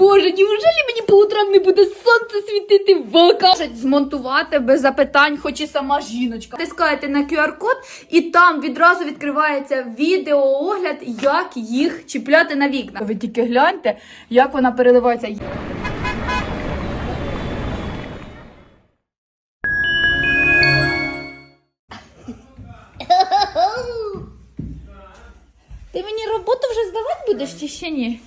Боже, неужели мені по утрам не буде сонце світити в ока? Змонтувати без запитань, хоч і сама жіночка. Тискаєте на QR-код, і там відразу відкривається відеоогляд, як їх чіпляти на вікна. Ви тільки гляньте, як вона переливається. Ти мені роботу вже здавати будеш чи ще ні?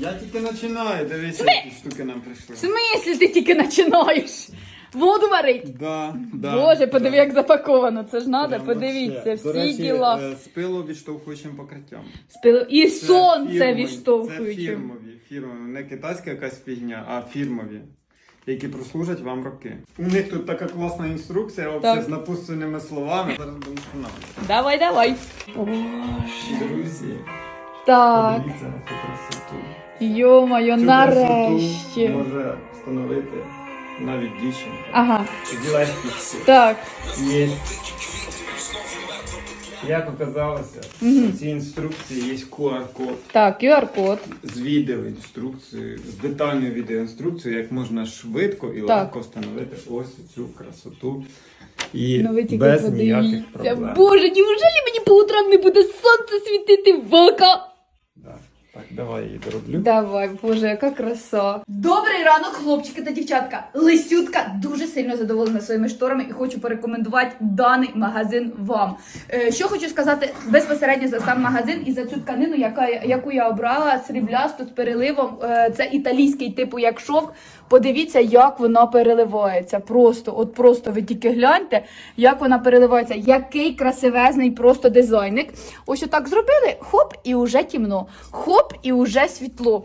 Я тільки починаю, дивися, які штуки нам прийшли. В смислі ти тільки починаєш? Воду варить. Да, да, Боже, подиви, да. як запаковано. Це ж треба, подивіться, всі До речі, діла. е, З пилу відштовхуючим покриттям. Спили- І Це сонце фірмові, Це фірмові, фірмові. Не китайська якась фігня, а фірмові. Які прослужать вам роки. У них тут така класна інструкція, взагалі, з написаними словами. Зараз будемо встановлювати. Давай, давай. Друзі, Так, подивіться на цю красоту. Йо-моє, нарешті. може встановити навіть дівчинка. Ага, легкістю. так. Є. Як оказалося, в цій інструкції є QR-код Так, QR-код. з відеоінструкцією, з детальною відеоінструкцією, як можна швидко і легко встановити ось цю красоту. І Ну ви тільки без ніяких проблем. Боже, неужели мені по утрам не буде сонце світити в ока? Так, давай її дороблю. Давай, боже, яка краса. Добрий ранок, хлопчики та дівчатка. Лисютка дуже сильно задоволена своїми шторами і хочу порекомендувати даний магазин вам. Е, що хочу сказати безпосередньо за сам магазин і за цю тканину, яка, яку я обрала сріблясту з переливом. Е, це італійський типу як шовк. Подивіться, як вона переливається. Просто, от просто ви тільки гляньте, як вона переливається. Який красивезний просто дизайник. Ось отак зробили, хоп, і уже тімно. Хоп, і уже світло.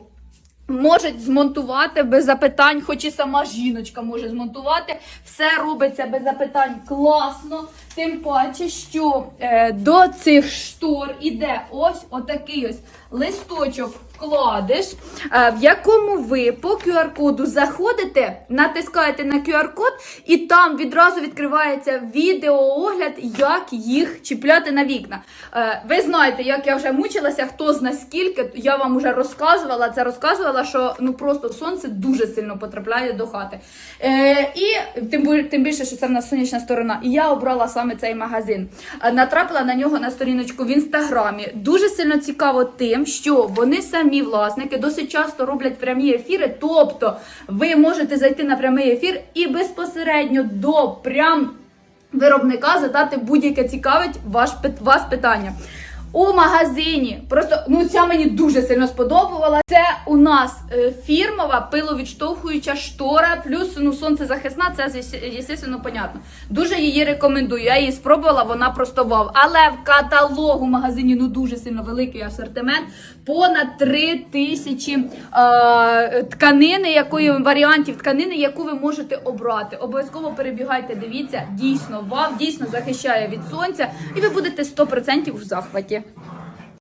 Можуть змонтувати без запитань, хоч і сама жіночка може змонтувати. Все робиться без запитань класно. Тим паче, що е, до цих штор іде ось отакий ось листочок вкладиш, е, в якому ви по QR-коду заходите, натискаєте на QR-код, і там відразу відкривається відеоогляд, як їх чіпляти на вікна. Е, ви знаєте, як я вже мучилася, хто зна скільки, я вам вже розказувала, це розказувала, що ну просто сонце дуже сильно потрапляє до хати. Е, і тим, тим більше, що це в нас сонячна сторона. І я обрала саме цей магазин. Е, натрапила на нього на сторіночку в інстаграмі. Дуже сильно цікаво тим, що вони самі власники досить часто роблять прямі ефіри. Тобто ви можете зайти на прямий ефір і безпосередньо до прям виробника задати будь-яке цікавить ваш вас питання. У магазині просто ну ця мені дуже сильно сподобала. Це у нас е, фірмова пиловідштовхуюча штора, плюс ну сонцезахисна. Це звіс- звісно, понятно. Дуже її рекомендую. Я її спробувала, вона просто вау. Але в каталогу магазині ну дуже сильно великий асортимент. Понад 3 тисячі е, тканини, якої варіантів тканини, яку ви можете обрати. Обов'язково перебігайте, дивіться, дійсно вам дійсно захищає від сонця, і ви будете 100% в захваті.